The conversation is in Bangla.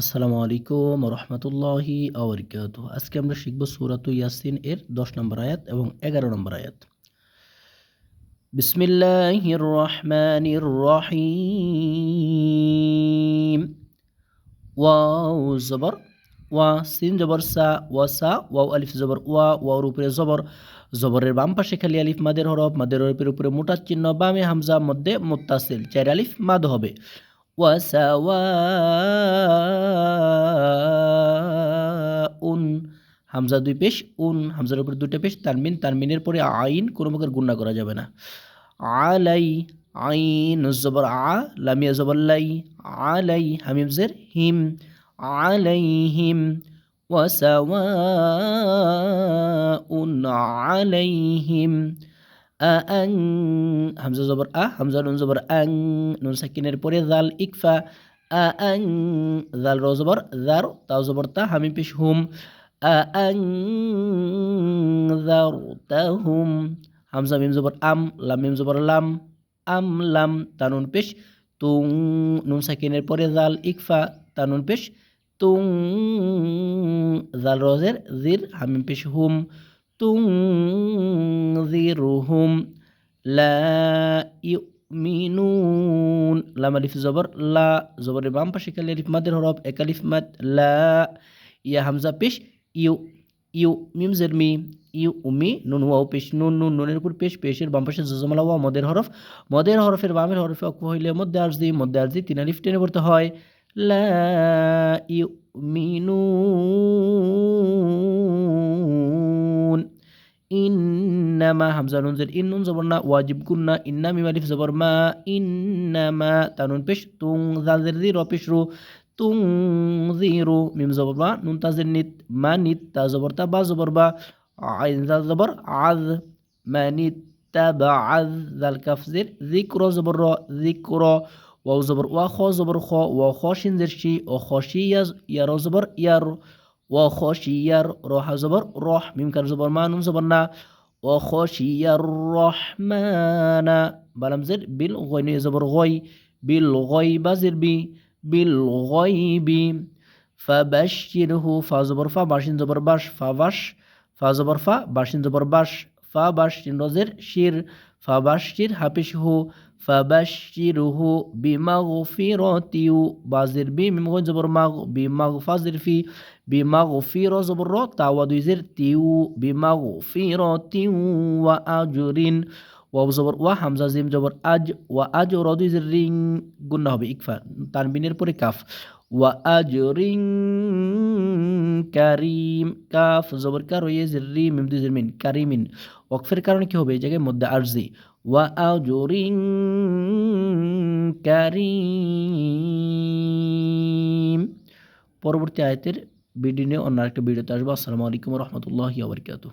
আসসালামু আলাইকুম রহমতুল্লাহি আবরকাত আজকে আমরা শিখব সুরাত ইয়াসিন এর দশ নম্বর আয়াত এবং এগারো নম্বর আয়াত। বিসমিল্লাহির রহমানির রহিম ওয়াও জবর, ওয়া সিন জবর সা, ওয়া সা, ওয়াও আলিফ জবর, ওয়া ওয়ার উপরে জবর। জবরের বাম পাশে খালি আলিফ, মাদের হরফ, মাদের হরফের উপরে মোটা চিহ্ন, বামে হামজা, মধ্যে মুত্তাসিল চার আলিফ, মাদ হবে। ওয়াসাওয়াউন হামজা দুই পেশ, উন, হামজার উপরে দুটো পেশ তানমিন তানমিনের পরে আইন কোনো প্রকার গুণা করা যাবে না। আলাই, আইন, জবর, আ, লামিয়া, জবর, লাই, আলাই হামিমজের হিম আলাইহিম ওয়াসাওয়াউন আলাইহিম আং হামজা জবর, আ, হামজা নুন জবর, আং, নুন সাকিনের পরে জাল ইকফা, আং জাল জবর জার তাও জবর, তা হামি পেশ, হুম আং জার হুম হামজা মিম জবর আম লাম মিম জবর লাম আম লাম তানুন পেশ তুং নুন সাকিনের পরে জাল ইকফা তানুন পেশ তুং জাল রজের জির হামিম পেশ হুম তুংজিরুহুম লা ইউমিনুন লাম আলিফ জবর লা জবরের বাম পাশে কালি আলিফ মাদের হরফ এক আলিফ মাদ লা ইয়া হামজা পেশ ইউ ইউ, মিম জের মি, ইউ উমি নুন ওয়াও পেশ, নুন নুন, নুনের উপর পেশ, পেশের বাম পাশে জজমালা ওয়া, মদের হরফ। মদের হরফের বামের হরফে অক্ষ হইলে মধ্যে আরজি মধ্যে আরজি তিন আলিফ টেনে পড়তে হয়। লা, ইউ মিনুন ইন্নামা হামজা নুন জের ইন, নুন জবর না, ওয়াজিব গুন্না ইন্না মিম আলিফ জবর মা, ইন্নামা তানুন পেশ, তুং জাজের জি র, পেশ, রু। তুং জিরু মিম জবর বা নুন তাজের নিত মা নিত তা জবর তা বা জবর বা আইন জাল জবর আজ মা নিত তা বা আজ জাল কাফ জের জিক্র জবর র জিক্র ওয়াও জবর ওয়া খ জবর খ ওয়া খ শিন জের শি ও খ শি ইয়াজ ইয়ার জবর ইয়ার ওয়া খ শি ইয়ার রহ জবর রহ মিম بالغيب. فبشره فازبر فا باشين زبر باش فباش فازبر فا باشين زبر باش فباشين روزر شير فبشر هبشه فبشره بمغفرة بازر بي ممغن زبر مغ بمغفزر في بمغفرة زبر رو تعود يزر تيو بمغفرة وأجرين বাসিন জবর ওয়া হামজা, জিম, জবর, আজ, ওয়া আজ র দুইজের রিং গুন্না হবে ইকফা তানবিনের পরে কাফ। ওয়া আজ রিং কারিম, কাফ, জবর কার রয়েছে রি মিম দুইজের মিন কারিমিন। ওয়াকফের কারণে কি হবে? এই জায়গায় মধ্যে আরজি। ওয়া আজ রিং কারিম। পরবর্তী আয়তের ভিডিও নিয়ে অন্য একটা ভিডিওতে আসব। আসসালামু আলাইকুম রহমতুল্লাহ আবরকাত